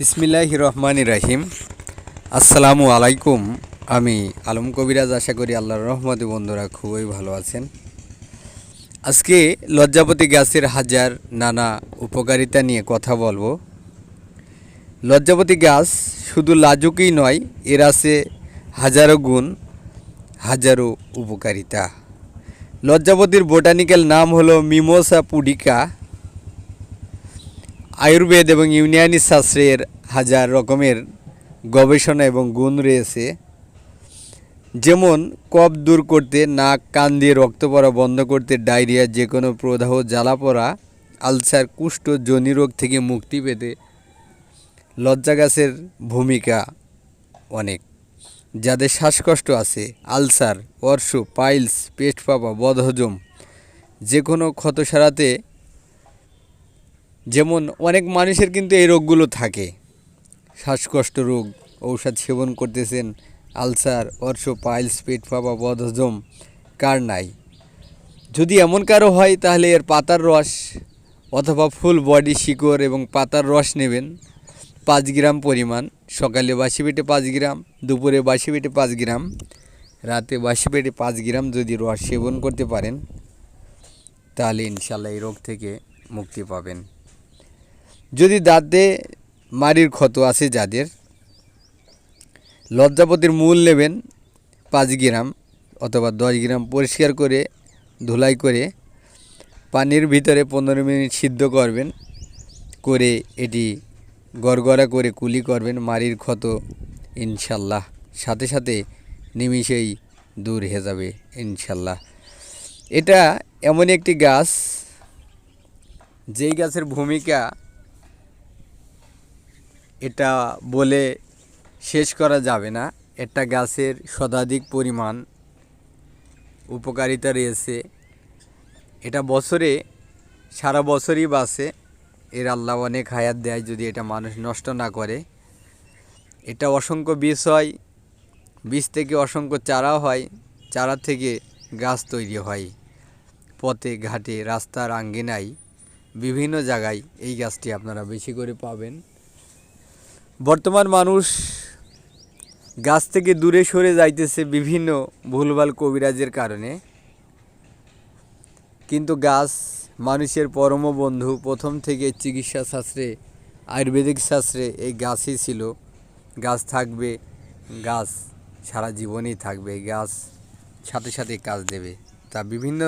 বিসমিল্লাহ রহমান রাহিম। আসসালামু আলাইকুম। আমি আলম কবিরাজ, আশা করি আল্লাহর রহমতে বন্ধুরা খুবই ভালো আছেন। আজকে লজ্জাপতি গাছের হাজার নানা উপকারিতা নিয়ে কথা বলব। লজ্জাপতি গাছ শুধু লাজুকই নয়, এর আছে হাজারো গুণ, হাজারো উপকারিতা। লজ্জাপতির বোটানিক্যাল নাম হলো মিমোসা পুডিকা। আয়ুর্বেদ এবং ইউনানি শাস্ত্রের হাজার রকমের গবেষণা এবং গুণ রয়েছে। যেমন, কফ দূর করতে নাক, কান দিয়ে রক্ত পড়া, বন্ধ করতে ডায়রিয়া যে কোনো প্রদাহ, জ্বালা পড়া, আলসার, কুষ্ঠ, জনি রোগ থেকে মুক্তি পেতে লজ্জা গাছের ভূমিকা অনেক। যাদের শ্বাসকষ্ট আছে, আলসার, অর্শ, পাইলস, পেট পাপা, বদহজম যে কোনো ক্ষত সারাতে যেমন অনেক মানুষের কিন্তু এই রোগগুলো থাকে। শ্বাসকষ্ট রোগ, ঔষধ সেবন করতেছেন, আলসার, অর্শ, পাইলস, পেট ফাঁপা, বদহজম, কার নাই? যদি এমন কারও হয়, তাহলে এর পাতার রস অথবা ফুল বডি শিকড় এবং পাতার রস নেবেন। পাঁচ গ্রাম পরিমাণ, সকালে বাসি পেটে পাঁচ গ্রাম, দুপুরে বাসি পেটে পাঁচ গ্রাম, রাতে বাসি পেটে পাঁচ গ্রাম যদি রস সেবন করতে পারেন, তাহলে ইনশাল্লাহ এই রোগ থেকে মুক্তি পাবেন। যদি দাঁতে মাড়ির ক্ষত আছে যাদের, লজ্জাপতির মূল নেবেন পাঁচ গ্রাম অথবা দশ গ্রাম পরিষ্কার করে, ধুলাই করে, পানির ভিতরে পনেরো মিনিট সিদ্ধ করবেন, করে এটি গড়গড়া করে কুলি করবেন মাড়ির ক্ষত, ইনশাল্লাহ। সাথে সাথে নিমিষেই দূর হয়ে যাবে, ইনশাল্লাহ। এটা এমন একটি গাছ, যেই গাছের ভূমিকা এটা বলে শেষ করা যাবে না। একটা গাছের শতাধিক পরিমাণ উপকারিতা রয়েছে। এটা বছরে, সারা বছরই বাসে এর আল্লাহ অনেক হায়াত দেয় যদি এটা মানুষ নষ্ট না করে। এটা অসংখ্য বীজ হয়, বীজ থেকে অসংখ্য চারাও হয়, চারা থেকে গাছ তৈরি হয়। পথে, ঘাটে, রাস্তার আঙ্গিনায়, বিভিন্ন জায়গায় এই গাছটি আপনারা বেশি করে পাবেন। বর্তমান মানুষ গাছ থেকে দূরে সরে যাইতেছে বিভিন্ন ভুলভাল কবিরাজের কারণে। কিন্তু গাছ মানুষের পরম বন্ধু, প্রথম থেকে চিকিৎসা শাস্ত্রে, আয়ুর্বেদিক শাস্ত্রে এই গাছই ছিল। গাছ থাকবে, গাছ সারা জীবনই থাকবে গাছ সাথে সাথে কাজ দেবে। তা বিভিন্ন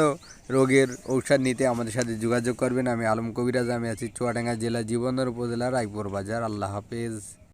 রোগের ঔষধ নিতে আমাদের সাথে যোগাযোগ করবেন। আমি আলম কবিরাজ, আমি আছি চুয়াডাঙ্গা জেলা জীবনের উপজেলা রায়পুর বাজার। আল্লাহ হাফেজ।